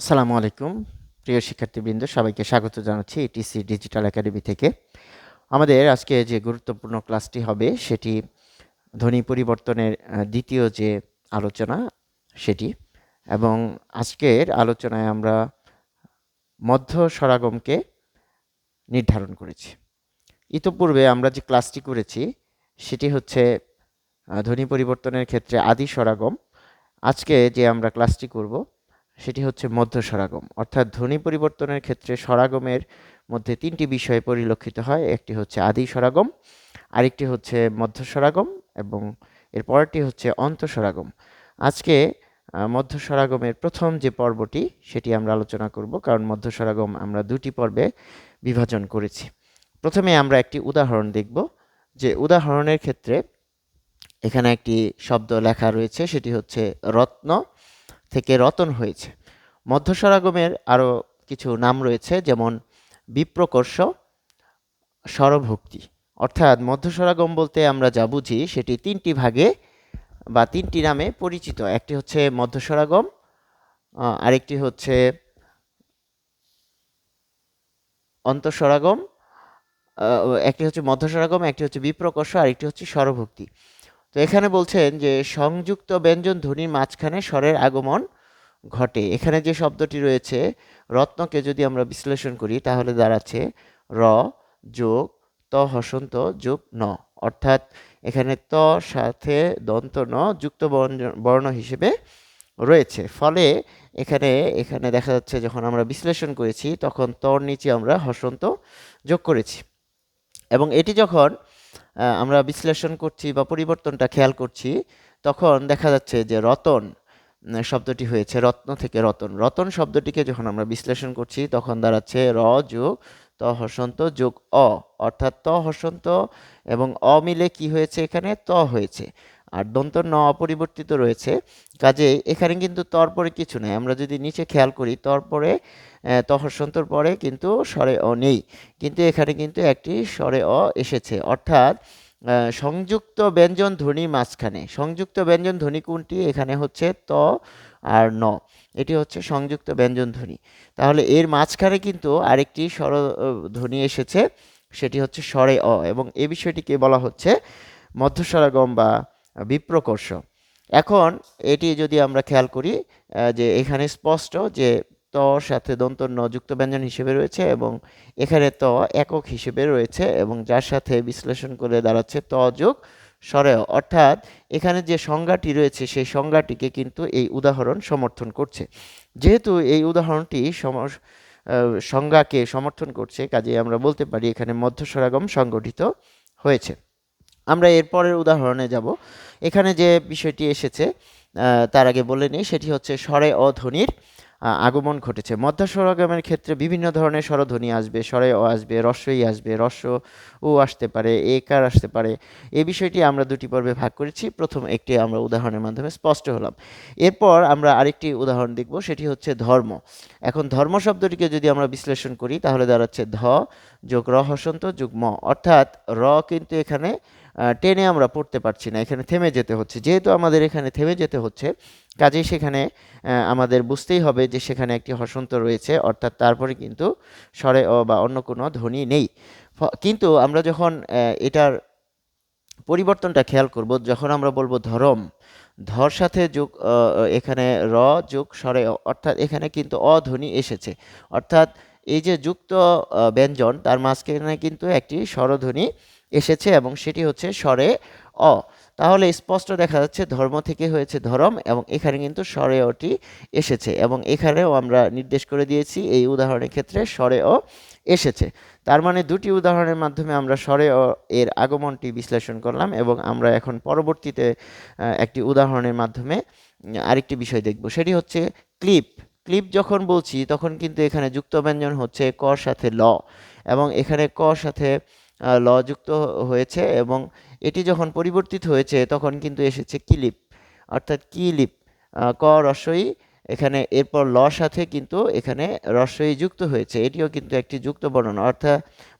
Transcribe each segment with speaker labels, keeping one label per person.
Speaker 1: আসসালামু আলাইকুম, প্রিয় শিক্ষার্থীবৃন্দ, সবাইকে স্বাগত জানাচ্ছি এটিসি ডিজিটাল একাডেমি থেকে। আমাদের আজকে যে গুরুত্বপূর্ণ ক্লাসটি হবে, সেটি ধ্বনি পরিবর্তনের দ্বিতীয় যে আলোচনা, সেটি। এবং আজকের আলোচনায় আমরা মধ্য স্বরাগমকে নির্ধারণ করেছি। ইতোপূর্বে আমরা যে ক্লাসটি করেছি, সেটি হচ্ছে ধ্বনি পরিবর্তনের ক্ষেত্রে আদি স্বরাগম আজকে যে আমরা ক্লাসটি করব সেটি হচ্ছে মধ্য স্বরাগম অর্থাৎ ধ্বনি পরিবর্তনের ক্ষেত্রে স্বরাগমের মধ্যে তিনটি বিষয় পরিলক্ষিত হয়, একটি হচ্ছে আদি স্বরাগম আরেকটি হচ্ছে মধ্য স্বরাগম এবং এর পরেরটি হচ্ছে অন্ত স্বরাগম আজকে মধ্য স্বরাগমের প্রথম যে পর্বটি, সেটি আমরা আলোচনা করব কারণ মধ্য স্বরাগম আমরা দুটি পর্বে বিভাজন করেছি। প্রথমে আমরা একটি উদাহরণ দেখব, যে উদাহরণের ক্ষেত্রে এখানে একটি শব্দ লেখা রয়েছে, সেটি হচ্ছে রত্ন। থেকে রতন হয়েছে। মধ্যস্বরাগমের আরও কিছু নাম রয়েছে, যেমন বিপ্রকর্ষ, স্বরভক্তি। অর্থাৎ মধ্যস্বরাগম বলতে আমরা যা বুঝি, সেটি তিনটি ভাগে বা তিনটি নামে পরিচিত। একটি হচ্ছে মধ্যস্বরাগম আরেকটি হচ্ছে অন্তঃস্বরাগম একটি হচ্ছে মধ্যস্বরাগম একটি হচ্ছে বিপ্রকর্ষ, আরেকটি হচ্ছে স্বরভক্তি। তো এখানে বলছেন যে সংযুক্ত ব্যঞ্জন ধ্বনির মাঝখানে স্বরের আগমন ঘটে। এখানে যে শব্দটি রয়েছে, রত্নকে যদি আমরা বিশ্লেষণ করি, তাহলে দাঁড়াচ্ছে র, যোগ, ত, হসন্ত, যোগ, ন। অর্থাৎ এখানে ত সাথে দন্ত, ন যুক্ত বর্ণ- হিসেবে রয়েছে। ফলে এখানে এখানে দেখা যাচ্ছে যখন আমরা বিশ্লেষণ করেছি, তখন তর নিচে আমরা হসন্ত যোগ করেছি। এবং এটি যখন আমরা বিশ্লেষণ করছি বা পরিবর্তনটা খেয়াল করছি, তখন দেখা যাচ্ছে যে রতন শব্দটি হয়েছে রত্ন থেকে রতন। রতন শব্দটিকে যখন আমরা বিশ্লেষণ করছি, তখন দাঁড়াচ্ছে র যোগ ত হসন্ত যোগ অ, অর্থাৎ ত হসন্ত এবং অ মিলে কি হয়েছে এখানে? ত হয়েছে। আর দন্ত ন অপরিবর্তিত রয়েছে। কাজে এখানে কিন্তু তর পরে কিছু নেই। আমরা যদি নিচে খেয়াল করি তর পরে আহ, পরে কিন্তু স্বরে অ নেই। কিন্তু এখানে কিন্তু একটি স্বরে অ এসেছে। অর্থাৎ সংযুক্ত ব্যঞ্জন ধ্বনি মাঝখানে। সংযুক্ত ব্যঞ্জন ধ্বনি কোনটি? এখানে হচ্ছে ত আর ন। এটি হচ্ছে সংযুক্ত ব্যঞ্জন ধ্বনি। তাহলে এর মাঝখানে কিন্তু আরেকটি স্বর ধ্বনি এসেছে। সেটি হচ্ছে স্বরে অ। এবং এ বিষয়টিকে বলা হচ্ছে মধ্যস্বরাগম বা বিপ্রকর্ষ। এখন এটি যদি আমরা খেয়াল করি যে এখানে স্পষ্ট যে ত সাথে দন্ত ন যুক্ত ব্যঞ্জন হিসেবে রয়েছে এবং এখানে ত একক হিসেবে রয়েছে এবং যার সাথে বিশ্লেষণ করে দাঁড়াচ্ছে ত যোগ স্বরেয় অর্থাৎ এখানে যে সংজ্ঞাটি রয়েছে, সেই সংজ্ঞাটিকে কিন্তু এই উদাহরণ সমর্থন করছে। যেহেতু এই উদাহরণটি সংজ্ঞাকে সমর্থন করছে কাজে আমরা বলতে পারি এখানে মধ্যস্বরাগম সংগঠিত হয়েছে। আমরা এর পরের উদাহরণে যাব। এখানে যে বিষয়টি এসেছে তার আগে বলে নিই সেটি হচ্ছে স্বরে অধ্বনির আহ, আগমন ঘটেছে। মধ্যস্বরাগমের ক্ষেত্রে বিভিন্ন ধরনের স্বরধ্বনি আসবে স্বরে অ আসবে রস্যই আসবে রস্য ও আসতে পারে একার আসতে পারে এই বিষয়টি আমরা দুটি পর্বে ভাগ করেছি। প্রথম একটি আমরা উদাহরণের মাধ্যমে স্পষ্ট হলাম। এরপর আমরা আরেকটি উদাহরণ দেখব সেটি হচ্ছে ধর্ম। এখন ধর্ম শব্দটিকে যদি আমরা বিশ্লেষণ করি তাহলে দাঁড়াচ্ছে ধ যোগ র হসন্ত, যোগ ম। অর্থাৎ র কিন্তু এখানে টেনে আমরা পড়তে পারছি না, এখানে থেমে যেতে হচ্ছে। যেহেতু আমাদের এখানে থেমে যেতে হচ্ছে, কাজেই সেখানে আমাদের বুঝতেই হবে যে সেখানে একটি হসন্ত রয়েছে, অর্থাৎ তারপরে কিন্তু স্বরে অ বা অন্য কোনো ধ্বনি নেই। কিন্তু আমরা যখন এটার পরিবর্তনটা খেয়াল করব, যখন আমরা বলব ধরম, ধর সাথে যোগ এখানে র যোগ স্বরে অর্থাৎ এখানে কিন্তু অধ্বনি এসেছে। অর্থাৎ এই যে যুক্ত ব্যঞ্জন, তার মাঝখানে কিন্তু একটি স্বরধ্বনি এসেছে এবং সেটি হচ্ছে স্বরে অ। তাহলে স্পষ্ট দেখা যাচ্ছে ধর্ম থেকে হয়েছে ধরম এবং এখানে কিন্তু স্বরে অটি এসেছে এবং এখানেও আমরা নির্দেশ করে দিয়েছি এই উদাহরণের ক্ষেত্রে স্বরে অ এসেছে। তার মানে দুটি উদাহরণের মাধ্যমে আমরা স্বরে অ এর আগমনটি বিশ্লেষণ করলাম এবং আমরা এখন পরবর্তীতে একটি উদাহরণের মাধ্যমে আরেকটি বিষয় দেখব। সেটি হচ্ছে ক্লিপ। ক্লিপ যখন বলছি, তখন কিন্তু এখানে যুক্ত ব্যঞ্জন হচ্ছে কর সাথে ল এবং এখানে ক সাথে ল যুক্ত হয়েছে এবং এটি যখন পরিবর্তিত হয়েছে, তখন কিন্তু এসেছে কিলিপ। অর্থাৎ কিলিপ ক রসই, এখানে এরপর ল সাথে কিন্তু এখানে রস্বই যুক্ত হয়েছে। এটিও কিন্তু একটি যুক্ত বর্ণনা অর্থাৎ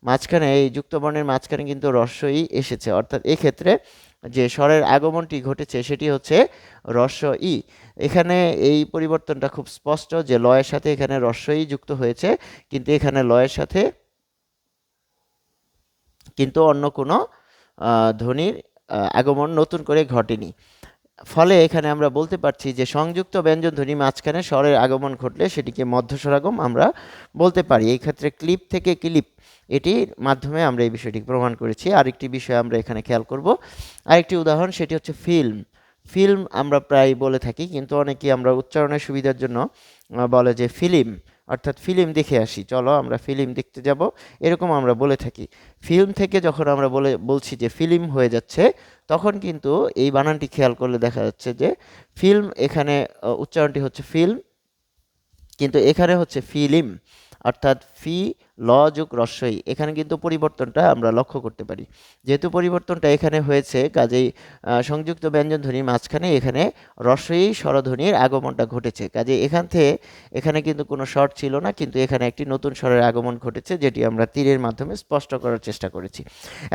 Speaker 1: মাঝখানে, এই যুক্ত বর্ণের মাঝখানে কিন্তু রস্বই এসেছে। অর্থাৎ এক্ষেত্রে যে স্বরের আগমনটি ঘটেছে সেটি হচ্ছে রস্য ই। এখানে এই পরিবর্তনটা খুব স্পষ্ট যে লয়ের সাথে এখানে রস্য ই যুক্ত হয়েছে, কিন্তু এখানে লয়ের সাথে কিন্তু অন্য কোনো ধ্বনির আগমন নতুন করে ঘটেনি। ফলে এখানে আমরা বলতে পারছি যে সংযুক্ত ব্যঞ্জন ধ্বনি মাঝখানে স্বরের আগমন ঘটলে সেটিকে মধ্যস্বরাগম আমরা বলতে পারি। এই ক্ষেত্রে ক্লিপ থেকে ক্লিপ, এটির মাধ্যমে আমরা এই বিষয়টি প্রমাণ করেছি। আরেকটি বিষয় আমরা এখানে খেয়াল করব। আরেকটি উদাহরণ, সেটি হচ্ছে ফিল্ম। ফিল্ম আমরা প্রায় বলে থাকি, কিন্তু অনেকেই আমরা উচ্চারণের সুবিধার জন্য বলে যে ফিল্ম। অর্থাৎ ফিল্ম দেখে আসি, চলো আমরা ফিল্ম দেখতে যাব। এরকম আমরা বলে থাকি। ফিল্ম থেকে যখন আমরা বলে, বলছি যে ফিল্ম হয়ে যাচ্ছে, তখন কিন্তু এই বানানটি খেয়াল করলে দেখা যাচ্ছে যে ফিল্ম এখানে উচ্চারণটি হচ্ছে ফিল্ম, কিন্তু এখানে হচ্ছে ফিলিম। অর্থাৎ ফি ল যোগ রস্বই এখানে কিন্তু পরিবর্তনটা আমরা লক্ষ্য করতে পারি। যেহেতু পরিবর্তনটা এখানে হয়েছে, কাজেই সংযুক্ত ব্যঞ্জন ধ্বনির মাঝখানে এখানে রস্বই স্বরধ্বনির আগমনটা ঘটেছে। কাজে এখান থেকে এখানে কিন্তু কোনো স্বর ছিল না, কিন্তু এখানে একটি নতুন স্বরের আগমন ঘটেছে, যেটি আমরা তীরের মাধ্যমে স্পষ্ট করার চেষ্টা করেছি।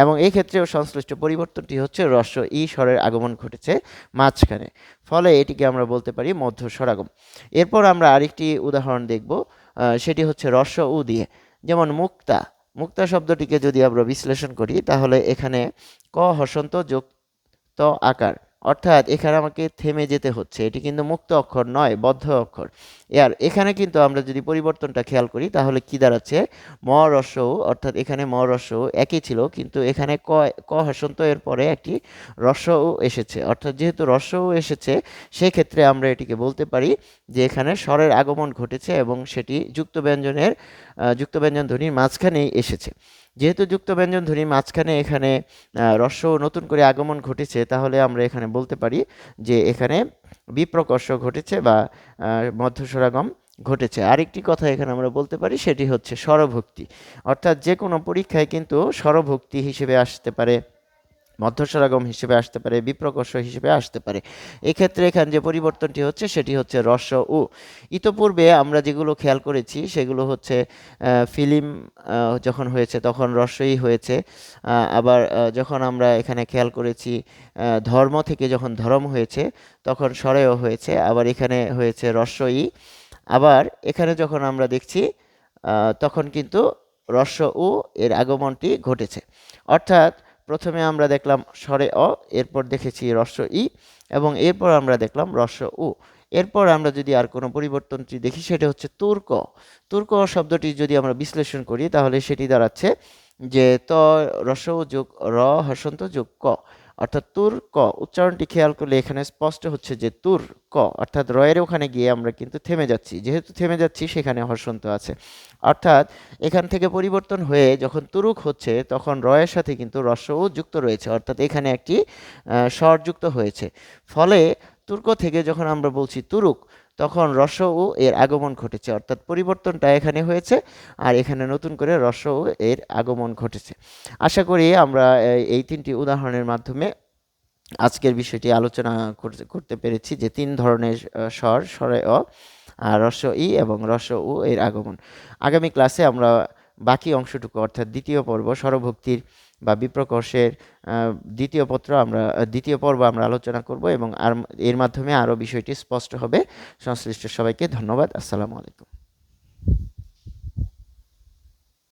Speaker 1: এবং এই ক্ষেত্রেও সংশ্লিষ্ট পরিবর্তনটি হচ্ছে রস্য ই স্বরের আগমন ঘটেছে মাঝখানে। ফলে এটিকে আমরা বলতে পারি মধ্য স্বরাগম। এরপর আমরা আরেকটি উদাহরণ দেখব। সেটি হচ্ছে রস্য উ দিয়ে যেমন মুক্তা মুক্তা শব্দটিকে যদি আমরা বিশ্লেষণ করি, তাহলে এখানে ক হসন্ত যোগ ত আকার। অর্থাৎ এখানে আমাকে থেমে যেতে হচ্ছে। এটি কিন্তু মুক্ত অক্ষর নয়, বদ্ধ অক্ষর। আর এখানে কিন্তু আমরা যদি পরিবর্তনটা খেয়াল করি, তাহলে কি দাঁড়াচ্ছে? ম রস্য, অর্থাৎ এখানে ম রস্য একই ছিল, কিন্তু এখানে ক ক হসন্ত এর পরে একটি রস্য উ এসেছে। অর্থাৎ যেহেতু রস্য উ এসেছে, সেক্ষেত্রে আমরা এটিকে বলতে পারি যে এখানে স্বরের আগমন ঘটেছে এবং সেটি যুক্ত ব্যঞ্জনের যুক্ত ব্যঞ্জন ধ্বনির মাঝখানেই এসেছে। যেহেতু যুক্ত ব্যঞ্জন ধ্বনির মাঝখানে এখানে রস রস্য নতুন করে আগমন ঘটেছে, তাহলে আমরা এখানে বলতে পারি যে এখানে বিপ্রকর্ষ ঘটেছে বা মধ্যস্বরাগম ঘটেছে। আরেকটি কথা এখানে আমরা বলতে পারি, সেটি হচ্ছে স্বরভক্তি। অর্থাৎ যে কোনো পরীক্ষায় কিন্তু স্বরভক্তি হিসেবে আসতে পারে। মধ্যস্বরাগম হিসেবে আসতে পারে, বিপ্রকর্ষ হিসেবে আসতে পারে। এক্ষেত্রে এখানে যে পরিবর্তনটি হচ্ছে, সেটি হচ্ছে রস্য উ ইতপূর্বে আমরা যেগুলো খেয়াল করেছি, সেগুলো হচ্ছে ফিল্ম যখন হয়েছে তখন রস্যই হয়েছে। আবার যখন আমরা এখানে খেয়াল করেছি ধর্ম থেকে যখন ধর্ম হয়েছে, তখন স্বরেও হয়েছে, আবার এখানে হয়েছে রস্যই আবার এখানে যখন আমরা দেখছি তখন কিন্তু রস্য উ এর আগমনটি ঘটেছে। অর্থাৎ প্রথমে আমরা দেখলাম স্বরে অ, এরপর দেখেছি রস্য ই, এবং এরপর আমরা দেখলাম রস্য উ। এরপর আমরা যদি আর কোনো পরিবর্তনটি দেখি, সেটা হচ্ছে তুর্ক। তুর্ক শব্দটি যদি আমরা বিশ্লেষণ করি, তাহলে সেটি দাঁড়াচ্ছে যে ত রস যোগ র হসন্ত যোগ ক। অর্থাৎ তুর ক। উচ্চারণটি খেয়াল করলে এখানে স্পষ্ট হচ্ছে যে তুর ক। অর্থাৎ রয়ের ওখানে গিয়ে আমরা কিন্তু থেমে যাচ্ছি। যেহেতু থেমে যাচ্ছি, সেখানে হর্ষন্ত আছে। অর্থাৎ এখান থেকে পরিবর্তন হয়ে যখন তুরুক হচ্ছে, তখন রয়ের সাথে কিন্তু রস্যও যুক্ত রয়েছে। অর্থাৎ এখানে একটি স্বর যুক্ত হয়েছে। ফলে তুর্ক থেকে যখন আমরা বলছি তুরুক তখন রস্য ও এর আগমন ঘটেছে। অর্থাৎ পরিবর্তনটা এখানে হয়েছে আর এখানে নতুন করে রস্য ও এর আগমন ঘটেছে। আশা করি আমরা এই- তিনটি উদাহরণের মাধ্যমে আজকের বিষয়টি আলোচনা করতে- পেরেছি যে তিন ধরনের স্বর, স্বরে অ আর রস্য ই এবং রস উ এর আগমন। আগামী ক্লাসে আমরা বাকি অংশটুকু অর্থাৎ দ্বিতীয় পর্ব স্বরভক্তির বা বিপ্রকর্ষের দ্বিতীয় পত্র আমরা, দ্বিতীয় পর্ব আমরা আলোচনা করব এবং আর এর মাধ্যমে আরও বিষয়টি স্পষ্ট হবে। সংশ্লিষ্ট সবাইকে ধন্যবাদ। আসসালামু আলাইকুম।